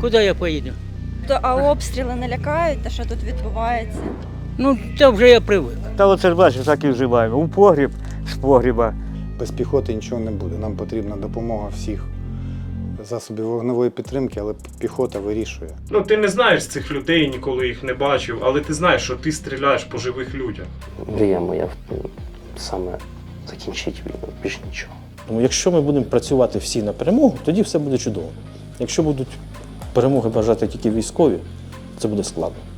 Куди я поїду? То, а обстріли не лякають, те, що тут відбувається? Ну, це вже я привик. Та оце ж бачиш, так і вживаємо. У погріб, з погріба. Без піхоти нічого не буде. Нам потрібна допомога всіх засобів вогневої підтримки, але піхота вирішує. Ну, ти не знаєш цих людей, ніколи їх не бачив, але ти знаєш, що ти стріляєш по живих людях. Мрія моя ну, саме закінчити війну, більш нічого. Тому якщо ми будемо працювати всі на перемогу, тоді все буде чудово. Якщо будуть перемоги бажати тільки військові, це буде складно.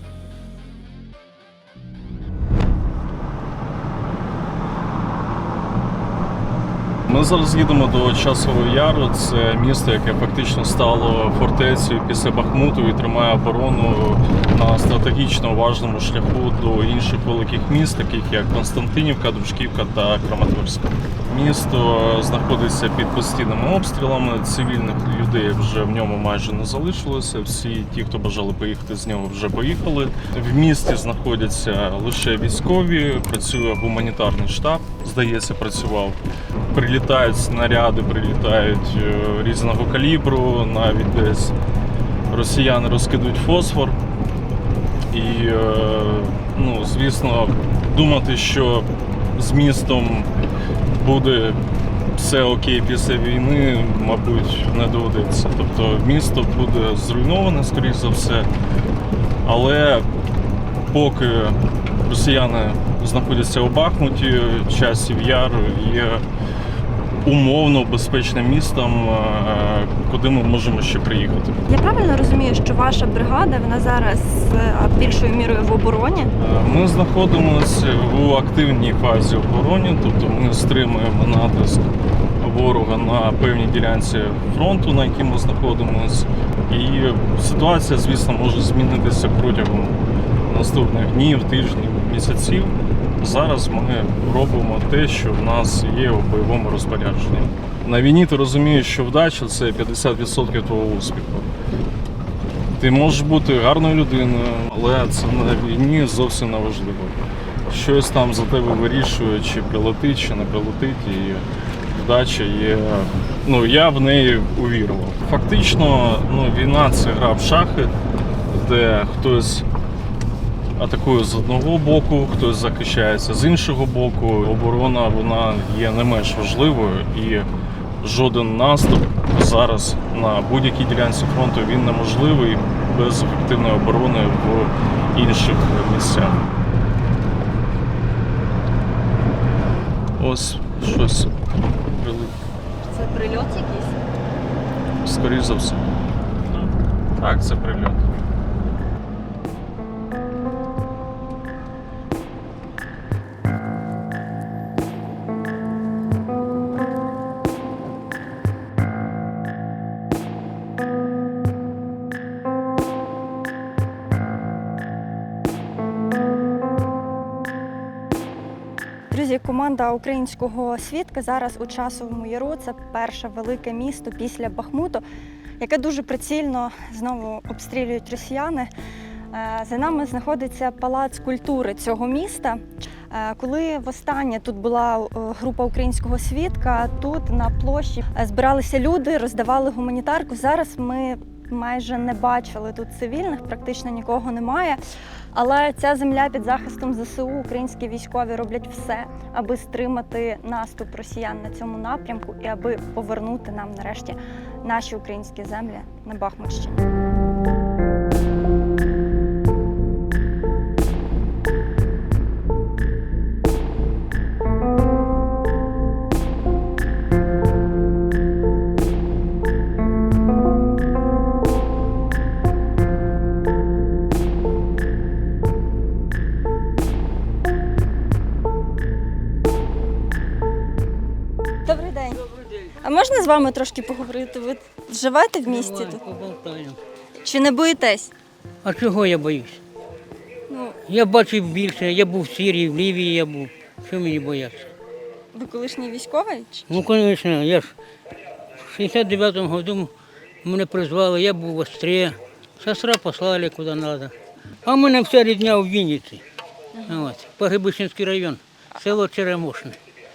Ми зараз їдемо до Часового Яру. Це місто, яке фактично стало фортецею після Бахмуту і тримає оборону на стратегічно важному шляху до інших великих міст, таких як Константинівка, Дружківка та Краматорськ. Місто знаходиться під постійними обстрілами. Цивільних людей вже в ньому майже не залишилося. Всі ті, хто бажали поїхати з нього, вже поїхали. В місті знаходяться лише військові, працює гуманітарний штаб. Здається, працював. Прилітають снаряди, прилітають е, різного калібру, навіть десь росіяни розкидують фосфор. І, е, ну, звісно, думати, що з містом буде все окей після війни, мабуть, не доведеться. Тобто місто буде зруйноване, скоріш за все. Але поки росіяни знаходяться у Бахмуті, часів яр є умовно безпечним містом, е, куди ми можемо ще приїхати. Я правильно розумію, що ваша бригада вона зараз е, більшою мірою в обороні? Е, Ми знаходимося у активній фазі оборони, тобто ми стримуємо натиск ворога на певній ділянці фронту, на якій ми знаходимося. І ситуація, звісно, може змінитися протягом наступних днів, тижнів, місяців. Зараз ми робимо те, що в нас є у бойовому розпорядженні. На війні ти розумієш, що вдача це 50% твого успіху. Ти можеш бути гарною людиною, але це на війні зовсім не важливо. Щось там за тебе вирішує, чи прилетить, чи не прилетить, і вдача є. Ну, я в неї увірував. Фактично, ну, війна це гра в шахи, де хтось атакує з одного боку, хтось захищається з іншого боку. Оборона вона є не менш важливою і жоден наступ зараз на будь-якій ділянці фронту він неможливий без ефективної оборони в інших місцях. Ось щось прилип. Це прильот якийсь? Скоріше за все. Так, це прильот. Команда українського свідка зараз у часовому яру. Це перше велике місто після Бахмуту, яке дуже прицільно знову обстрілюють росіяни. Е, За нами знаходиться палац культури цього міста. Е, Коли востаннє тут була е, група українського свідка, тут на площі збиралися люди, роздавали гуманітарку. Зараз ми майже не бачили тут цивільних, практично нікого немає. Але ця земля під захистом ЗСУ, українські військові роблять все, аби стримати наступ росіян на цьому напрямку і аби повернути нам нарешті наші українські землі на Бахмутщині. Вами трошки поговорити? Ви живете в місті Давай, тут? поболтаємо. Чи не боїтесь? А чого я боюсь? Ну, Я бачив більше, я був в Сирії, в Лівії я був. Що мені боятися? ви колишній військовий? Чи- Ну, звісно, я ж в 69-му году мене призвали, я був в Острі, сестра послали куди треба. А в мене вся рідня у Вінниці. От, Погребищенський район, село Черемошне.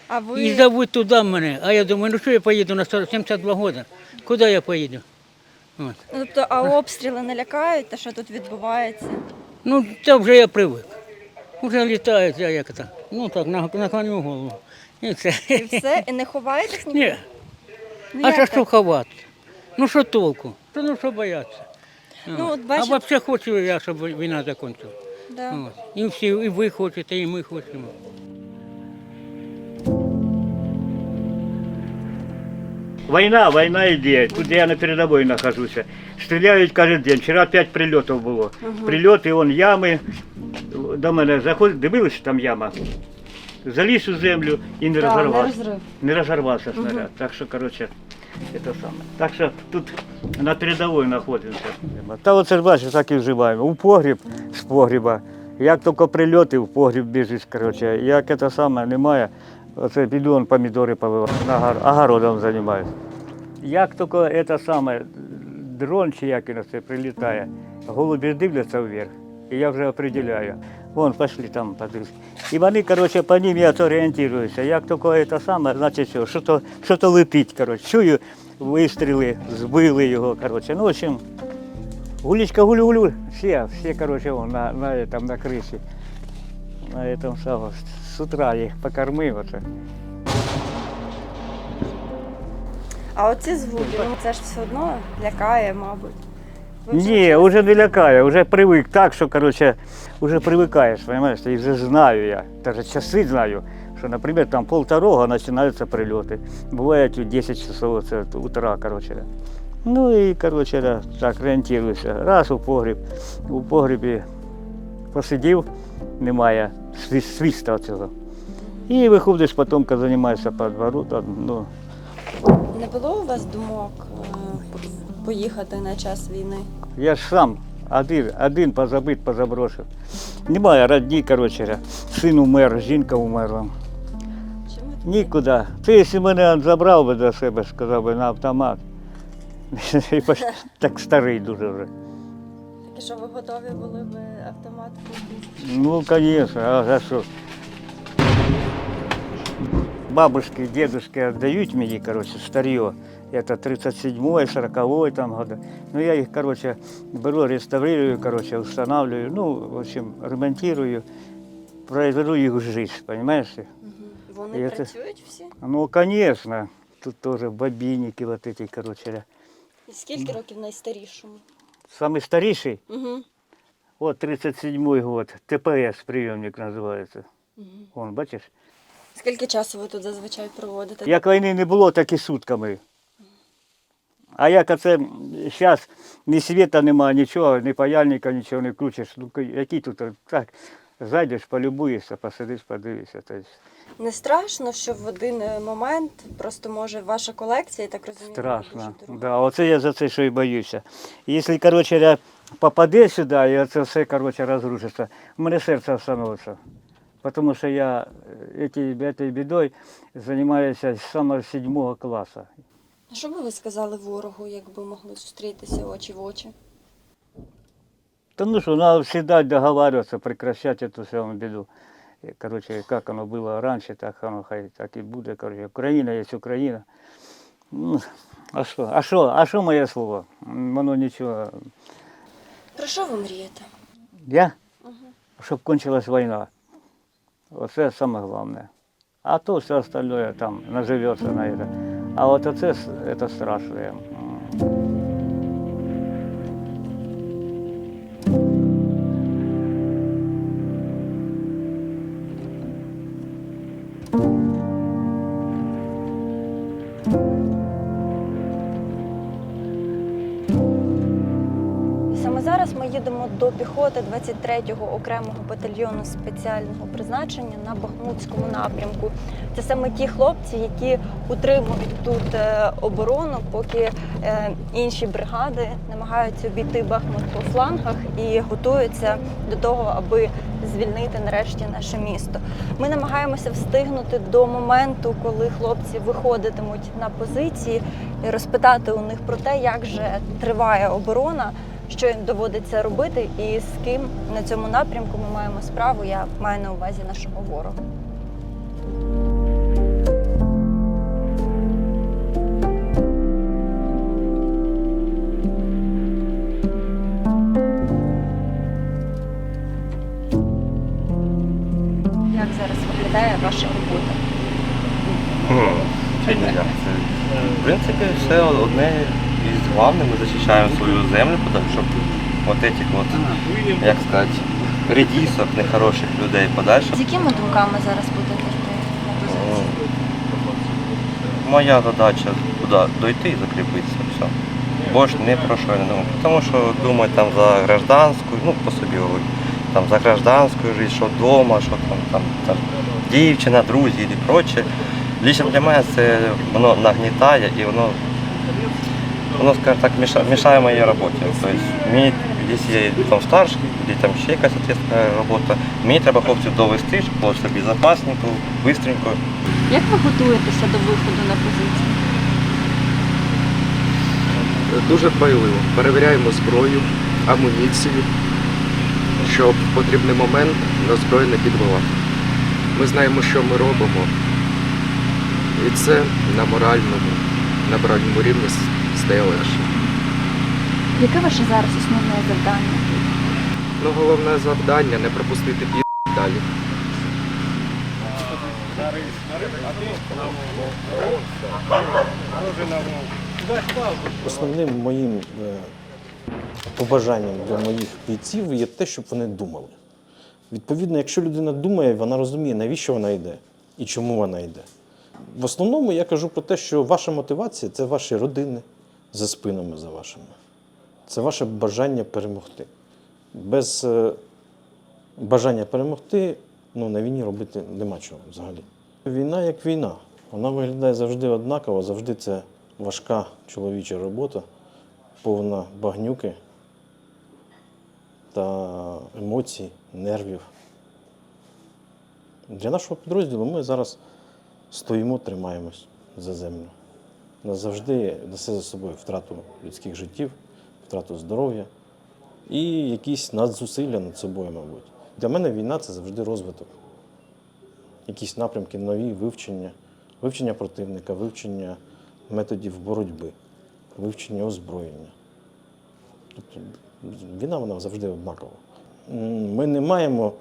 А І ви зовуть туди мене. А я думаю, ну що я поїду на 40 72 роки? Куди я поїду? От. Ну, Тобто, а обстріли не лякають, те, що тут відбувається? Ну, це вже я привик. Уже літають, я як то. Ну так, на- наклоню голову. І все. І все, і не ховаєтесь ні? Ні. Ну, А як що так? що ховати? Ну що толку? Та ну що бояться? Ну, от А взагалі хочу я, щоб війна закінчилась. Да. От. І всі, і ви хочете, і ми хочемо. Війна, війна йде. Тут я на передовій нахожуся. Стріляють кожен день. Вчора п'ять прильотів було. Прильоти, он ями. До мене заходить, дивилися, там яма. Заліз у землю і не розорвався. Не розорвався снаряд. Так що, коротше, це саме. Так що тут на передовій знаходимося. Та оце ж бачиш, так і вживаємо. У погріб з погріба. Як тільки прильоти, в погріб біжиш, коротше. Як це саме немає, оце піду помідори поливаю, огородом займаюся. Як тільки це саме дрон чи як він це прилітає, голубі дивляться вверх, і я вже определяю. Вон, пішли там подивись. І вони, коротше, по ним я орієнтуюся. Як тільки це саме, значить що, що то, що то летить, коротше. Чую вистріли, збили його, коротше. Ну, в общем, гулечка гулю-гулю. Всі, всі, коротше, вон, на, на, этом, на криші. На этом самом. З утра їх покормив. Оце. А оці звуки, ну це ж все одно лякає, мабуть. Ви Ні, вже не лякає, вже привик так, що коротше, вже привикаєш, розумієш, і вже знаю я, навіть часи знаю, що, наприклад, там полторога починаються прильоти. Бувають у 10 часов це утра, коротше. Ну і коротше, да, так орієнтуюся. Раз у погріб, у погрібі посидів, немає сві- свіста цього. І виходиш потім, займаєшся по двору, то, ну, Не було у вас думок е, поїхати на час війни? Я ж сам один, один позабит, позаброшив. Немає родні, коротше. Син умер, жінка умерла. Нікуди. Ти, якщо мене забрав би до себе, сказав би на автомат. Так старий дуже вже. Таке, що ви готові були б автомат купити? Ну, звісно, а за що? Бабушки, дедушки віддають мені, коротше, старье. Это 37-й, 40-й там года. Ну, я їх, коротше, беру, реставрирую, коротше, устанавливаю, ну, в общем, ремонтирую, произведу їх в жизнь, понимаешь? Вони І це- працюють всі? Ну, конечно. Тут тоже бобинники вот эти, короче. І скільки років найстарішому? Самый старейший, Угу. вот 37-й год, ТПС приемник называется. Вон, бачиш? Скільки часу ви тут зазвичай проводите? Як війни не було, так і сутками. А як оце зараз ні світа немає, нічого, ні паяльника, нічого не включиш. Ну, який тут так, зайдеш, полюбуєшся, посидиш, подивишся. Не страшно, що в один е, момент просто може ваша колекція, так розумію, страшно. Да, оце я за це, що і боюся. Якщо, коротше, я попаде сюди, і це все, коротше, розрушиться, в мене серце остановиться. Тому що я е, цією бідою займаюся з самого сьомого класу. А Що би ви сказали ворогу, якби могли зустрітися очі в очі? Да ну что, надо всегда договариваться, прекращать эту самую беду. И, Короче, как оно было раньше, так оно хай так и будет. Короче, Украина есть Украина. Ну, а що? А що? А що моє слово? М, Воно нічого. Про що ви мрієте? Я? Щоб кончилась війна. Оце саме головне. А то все остальное там наживется на это. А вот это, это страшное. Піхоти 23-го окремого батальйону спеціального призначення на Бахмутському напрямку. Це саме ті хлопці, які утримують тут е, оборону, поки е, інші бригади намагаються обійти Бахмут по флангах і готуються до того, аби звільнити нарешті наше місто. Ми намагаємося встигнути до моменту, коли хлопці виходитимуть на позиції, і розпитати у них про те, як же триває оборона що їм доводиться робити, і з ким на цьому напрямку ми маємо справу. Я маю на увазі нашого ворога. Як зараз виглядає ваша робота? Ну, це, В принципі, все одне із головних. Ми захищаємо свою землю, тому щоб от этих от, як сказати, редісок, нехороших людей подальше. З якими думками зараз будете йти на позицію? Моя задача туди дойти і закріпитися. Все. Бо ж не про що я не думаю. Тому що думати там за гражданську, ну по собі говорю, там за гражданську життя, що вдома, що там, там, там дівчина, друзі і проче. Лично для мене це воно нагнітає і воно, воно скажімо так, мішає, моїй роботі. Тобто, мені, якщо я там старший, або там ще якась ответственна робота, мені треба хлопців довести, щоб було все безпечненько, швидко. Як ви готуєтеся до виходу на позицію? Дуже дбайливо. Перевіряємо зброю, амуніцію, щоб в потрібний момент нас зброя не підвела. Ми знаємо, що ми робимо. І це на моральному, на моральному рівні стає легше. Яке ваше зараз основне завдання? Ну, головне завдання не пропустити пі далі. Основним моїм е, побажанням для моїх бійців є те, щоб вони думали. Відповідно, якщо людина думає, вона розуміє, навіщо вона йде і чому вона йде. В основному я кажу про те, що ваша мотивація це ваші родини за спинами за вашими. Це ваше бажання перемогти. Без е, бажання перемогти ну, на війні робити нема чого взагалі. Війна як війна. Вона виглядає завжди однаково, завжди це важка чоловіча робота, повна багнюки та емоцій, нервів. Для нашого підрозділу ми зараз стоїмо, тримаємось за землю. Нас завжди несе за собою втрату людських життів, втрату здоров'я і якісь надзусилля над собою, мабуть. Для мене війна це завжди розвиток. Якісь напрямки нові, вивчення, вивчення противника, вивчення методів боротьби, вивчення озброєння. Тобто війна вона завжди однакова. Ми не маємо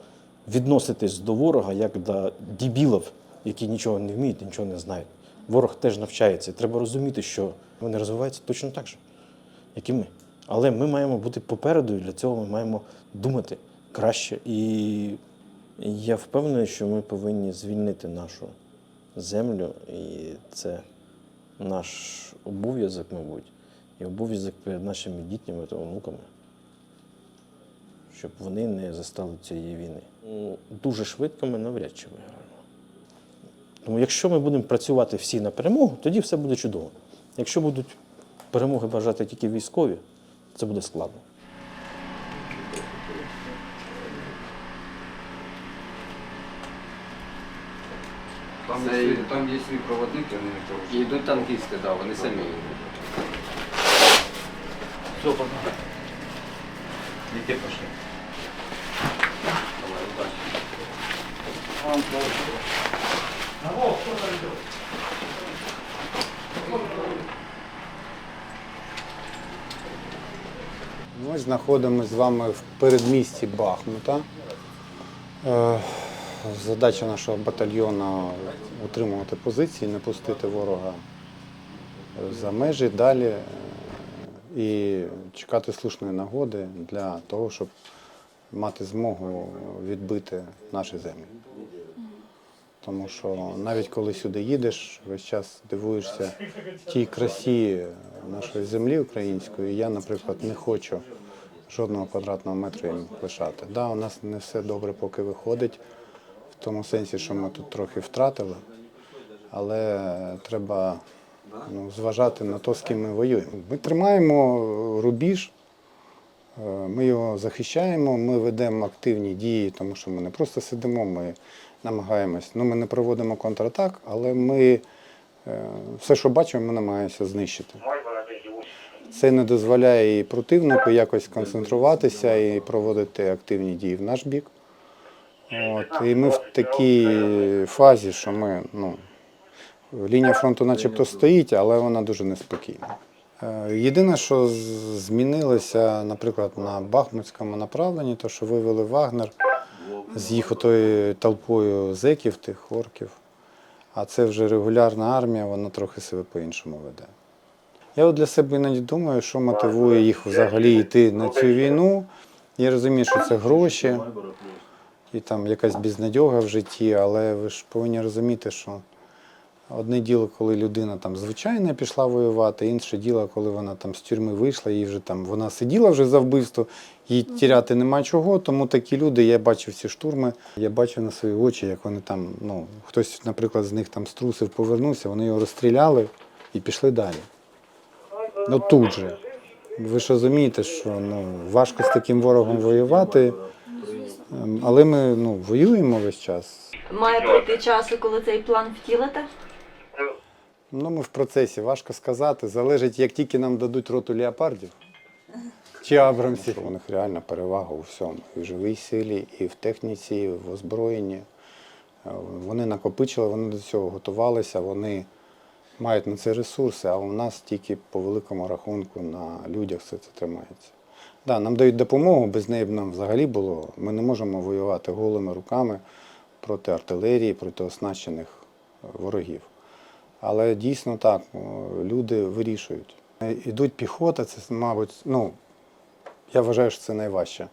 відноситись до ворога як до дебілів, які нічого не вміють нічого не знають. Ворог теж навчається. Треба розуміти, що вони розвиваються точно так же, як і ми. Але ми маємо бути попереду, і для цього ми маємо думати краще. І я впевнений, що ми повинні звільнити нашу землю, і це наш обов'язок, мабуть, і обов'язок перед нашими дітьми та онуками, щоб вони не застали цієї війни. Ну, Дуже швидко ми навряд чи виграємо. Тому якщо ми будемо працювати всі на перемогу, тоді все буде чудово. Якщо будуть перемоги бажати тільки військові, це буде складно. Там, є, там є свій проводник, вони не порушують. І йдуть танкісти, да, вони самі йдуть. Все, пока. Дітей пошли. Давай, удачі. Знаходимося з вами в передмісті Бахмута. Е, Задача нашого батальйону утримувати позиції, не пустити ворога за межі далі е, і чекати слушної нагоди для того, щоб мати змогу відбити наші землі. Тому що навіть коли сюди їдеш, весь час дивуєшся тій красі нашої землі української. Я, наприклад, не хочу жодного квадратного метра їм лишати. Да, у нас не все добре поки виходить, в тому сенсі, що ми тут трохи втратили, але треба ну, зважати на те, з ким ми воюємо. Ми тримаємо рубіж, е, ми його захищаємо, ми ведемо активні дії, тому що ми не просто сидимо, ми намагаємось. Ну, ми не проводимо контратак, але ми е, все, що бачимо, ми намагаємося знищити. Це не дозволяє і противнику якось концентруватися і проводити активні дії в наш бік. От, і ми в такій фазі, що ми, ну, лінія фронту начебто стоїть, але вона дуже неспокійна. Е, Єдине, що змінилося, наприклад, на Бахмутському направленні, то що вивели Вагнер, з їх отою толпою зеків, тих орків. А це вже регулярна армія, вона трохи себе по-іншому веде. Я от для себе іноді думаю, що мотивує їх взагалі йти на цю війну. Я розумію, що це гроші і там якась безнадьога в житті, але ви ж повинні розуміти, що одне діло, коли людина там звичайно пішла воювати, інше діло, коли вона там з тюрми вийшла, їй вже там вона сиділа вже за вбивство, їй тіряти нема чого. Тому такі люди, я бачив ці штурми, я бачив на свої очі, як вони там, ну, хтось, наприклад, з них там струсив, повернувся, вони його розстріляли і пішли далі. Ну тут же. Ви ж розумієте, що ну, важко з таким ворогом воювати, ем, але ми ну, воюємо весь час. Має пройти часу, коли цей план втілити? Ну, ми в процесі, важко сказати. Залежить, як тільки нам дадуть роту леопардів чи абрамсів. У них реальна перевага у всьому. І в живій силі, і в техніці, і в озброєнні. Е, Вони накопичили, вони до цього готувалися, вони мають на це ресурси, а у нас тільки по великому рахунку на людях все це тримається. Да, нам дають допомогу, без неї б нам взагалі було. Ми не можемо воювати голими руками проти артилерії, проти оснащених е, ворогів. Але дійсно так, люди вирішують. Е, Ідуть піхота, це, мабуть, ну, я вважаю, що це найважче.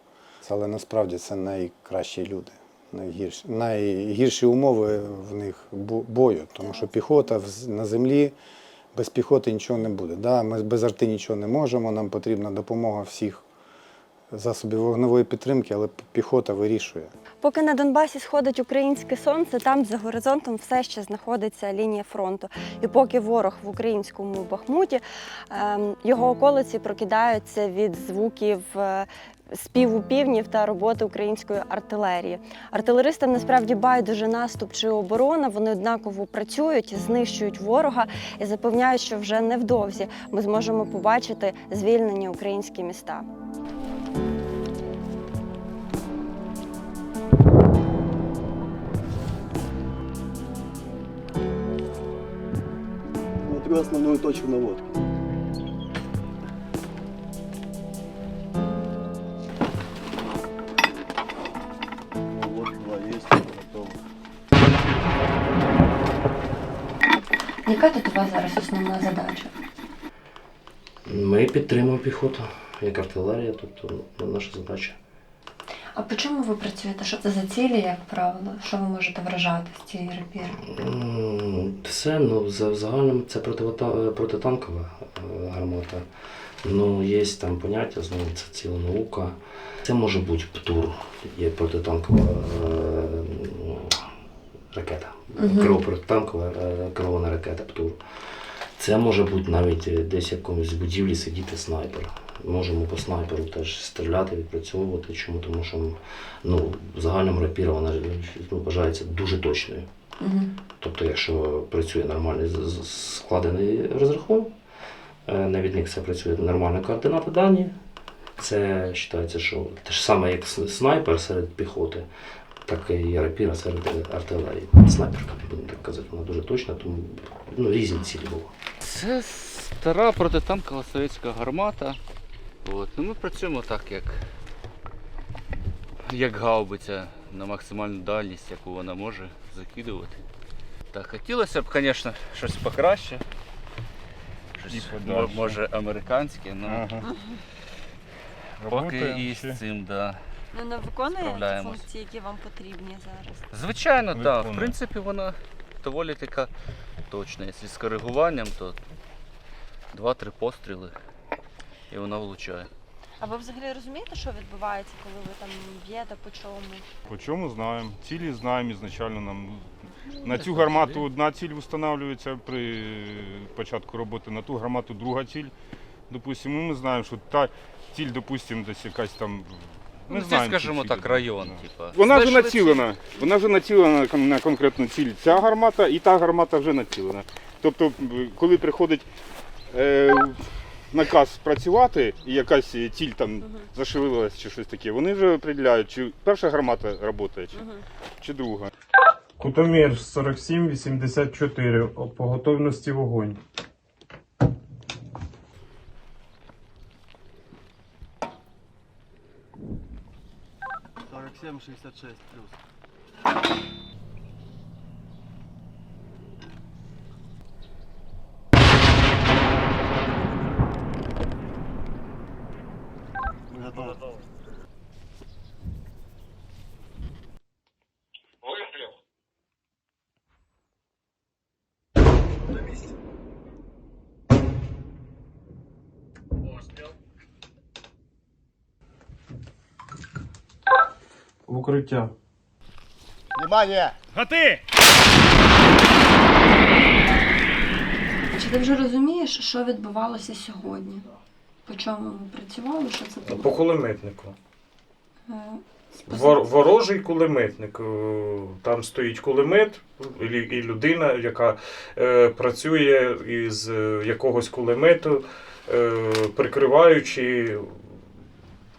Але насправді це найкращі люди. Найгірші, найгірші умови в них бо- бою, тому що піхота на землі без піхоти нічого не буде. Да, ми без арти нічого не можемо, нам потрібна допомога всіх засобів вогневої підтримки, але піхота вирішує. Поки на Донбасі сходить українське сонце, там за горизонтом все ще знаходиться лінія фронту. І поки ворог в українському Бахмуті, ем, його околиці прокидаються від звуків. е, Співу півнів та роботи української артилерії. Артилеристам насправді байдуже наступ чи оборона. Вони однаково працюють, знищують ворога і запевняють, що вже невдовзі ми зможемо побачити звільнені українські міста. Смотрю основную точку наводки. Вот два есть, готово. Яка тут у вас зараз основна задача? Ми підтримуємо піхоту, як артилерія, тобто ну, наша задача. А по чому ви працюєте? Що це за цілі, як правило? Що ви можете вражати з цієї рапіри? Все, ну, в загальному це протитанкова е, гармата. Ну, є там поняття, знову це ціла наука. Це може бути ПТУР, є протитанкова е, ну, ракета. Керова протитанкова е, керована ракета ПТУР. Це може бути навіть десь в якомусь будівлі сидіти снайпер. Можемо по снайперу теж стріляти, відпрацьовувати. Чому? Тому що ну, в загальному рапіра вона ну, вважається дуже точною. Тобто, якщо працює нормальний складений розрахунок, е, навідник це працює нормально координати дані. Це вважається, що те ж саме, як снайпер серед піхоти, так і рапіра серед артилерії. Снайперка, будемо так казати, вона дуже точна, тому ну, різні цілі були. Це стара протитанкова совєтська гармата. От. Ну, ми працюємо так, як, як гаубиця на максимальну дальність, яку вона може закидувати. Так, хотілося б, звісно, щось покраще. Щось, може, американське, але поки і з цим, да. Ну, не виконує Справляємось. функції, які вам потрібні зараз. Звичайно, так. Да. В принципі, вона доволі така точна. Якщо з коригуванням, то 2-3 постріли і вона влучає. А ви взагалі розумієте, що відбувається, коли ви там б'єте по чому? По чому знаємо. Цілі знаємо ізначально нам. На цю гармату одна ціль встановлюється при початку роботи, на ту гармату друга ціль. Допустимо, ми знаємо, що та ціль, допустимо, десь якась там. Ми Ну, знаємо, ці скажімо цілі, так, район. Да. Типа. Вона вже націлена. Вона вже націлена на кон- конкретну ціль. Ця гармата і та гармата вже націлена. Тобто, коли приходить е, наказ працювати, і якась ціль там зашевелилась чи щось таке, вони вже определяють, чи перша гармата працює, чи, чи друга. Кутомір 47-84 по готовності вогонь. 47, 66 плюс. Мы готовы. В укриття. Внимание! Готи! Чи ти вже розумієш, що відбувалося сьогодні? По чому ми працювали? Що це було? По кулеметнику. Е, Вор, ворожий кулеметник. Е, Там стоїть кулемет і, і людина, яка е, працює із е, якогось кулемету, е, прикриваючи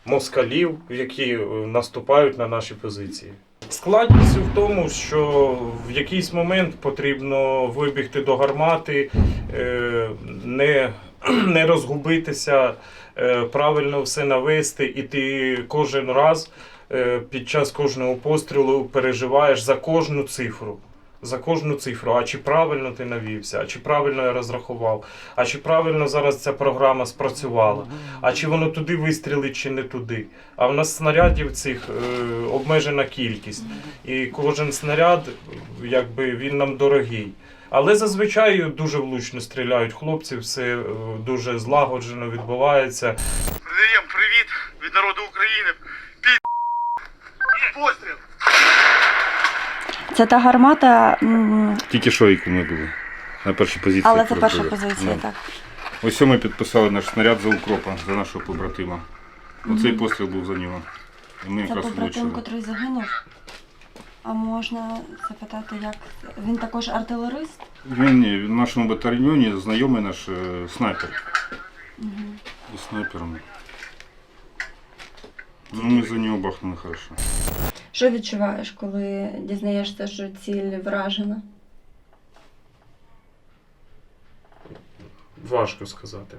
москалів, які е, наступають на наші позиції. Складність в тому, що в якийсь момент потрібно вибігти до гармати, е, не, не розгубитися, е, правильно все навести, і ти кожен раз під час кожного пострілу переживаєш за кожну цифру. За кожну цифру, а чи правильно ти навівся, а чи правильно я розрахував, а чи правильно зараз ця програма спрацювала, а чи воно туди вистрілить, чи не туди. А в нас снарядів цих е, обмежена кількість. І кожен снаряд, якби він нам дорогий. Але зазвичай дуже влучно стріляють хлопці, все е, дуже злагоджено відбувається. Передаємо привіт від народу України. Під постріл. Це та гармата, м, Тільки що яку ми були. На першій позиції. але це перша позиція, Ну. так. Ось ми підписали наш снаряд за укропа, за нашого побратима. Оцей постріл був за нього. І ми Це якраз побратим, влучили. котрий загинув. А можна запитати, як він також артилерист? Він ні, він в нашому батальйоні знайомий наш е, снайпер. І снайпером. Ну, ми за нього бахнули хорошо. Що відчуваєш, коли дізнаєшся, що ціль вражена? Важко сказати.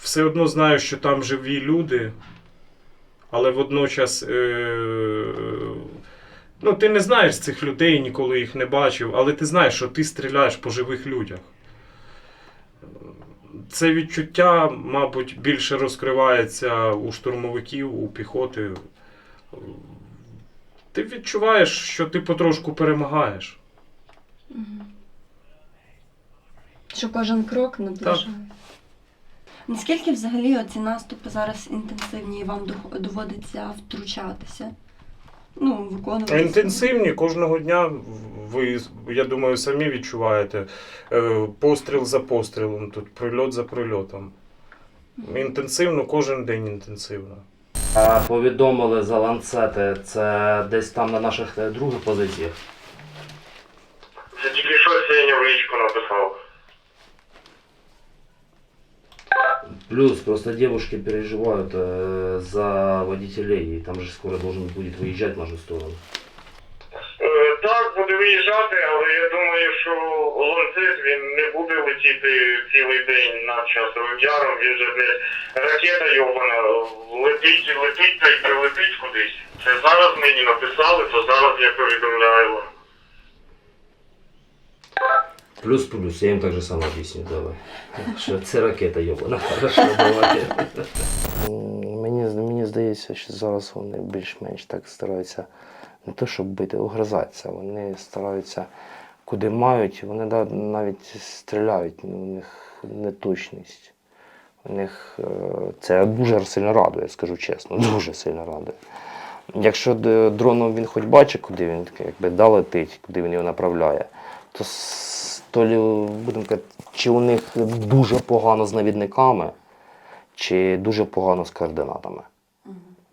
Все одно знаю, що там живі люди, але водночас. Е- ну, ти не знаєш цих людей, ніколи їх не бачив, але ти знаєш, що ти стріляєш по живих людях. Це відчуття, мабуть, більше розкривається у штурмовиків, у піхоти. Ти відчуваєш, що ти потрошку перемагаєш. Що кожен крок наближає. Наскільки взагалі оці наступи зараз інтенсивні і вам доводиться втручатися? Ну, виконувати. Інтенсивні кожного дня. Ви, я думаю, самі відчуваєте е, постріл за пострілом, тут прильот за прильотом. Інтенсивно, кожен день інтенсивно. Е, Повідомили за ланцети, це десь там на наших е, других позиціях. Це тільки що Сеня в лічку написав. Плюс просто девушки переживают э, за водителей, и там же скоро должен будет выезжать в нашу сторону. Так, буде виїжджати, але я думаю, що ланцет він не буде летіти цілий день над часовим яром. Він же не ракета йобана, летить і летить та й прилетить кудись. Це зараз мені написали, то зараз я повідомляю. Плюс-плюс, я їм так же само об'ясню, давай. Що це ракета йобана. Хорошо, давай. Мені, мені здається, що зараз вони більш-менш так стараються не то, щоб бити, огризатися. Вони стараються куди мають, вони навіть стріляють, ну, у них неточність. У них е, це дуже сильно радує, скажу чесно, дуже сильно радує. Якщо дроном він хоч бачить, куди він якби, да, летить, куди він його направляє, то, то будемо казати, чи у них дуже погано з навідниками, чи дуже погано з координатами.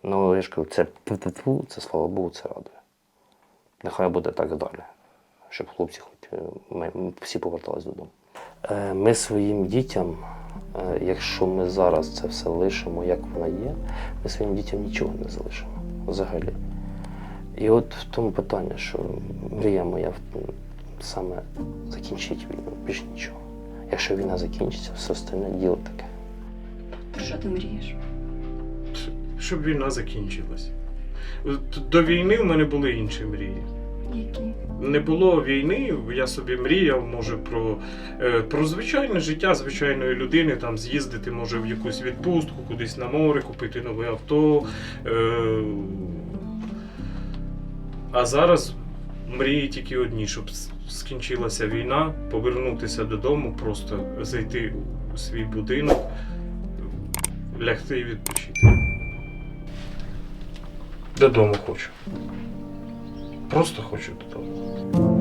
Ну, я ж кажу, це це слава Богу, це радує. Нехай буде так далі, щоб хлопці хоч е, ми, всі повертались додому. Е, Ми своїм дітям, е, якщо ми зараз це все лишимо, як воно є, ми своїм дітям нічого не залишимо взагалі. І от в тому питання, що мрія моя саме закінчити війну, більш нічого. Якщо війна закінчиться, все остальне діло таке. Про що ти мрієш? щоб війна закінчилась. До війни в мене були інші мрії. Які? Не було війни, я собі мріяв, може, про, е, про звичайне життя звичайної людини, там з'їздити, може, в якусь відпустку, кудись на море, купити нове авто. Е, а зараз мрії тільки одні, щоб скінчилася війна, повернутися додому, просто зайти у свій будинок, лягти і відпочити. Додому хочу. Просто хочу додому.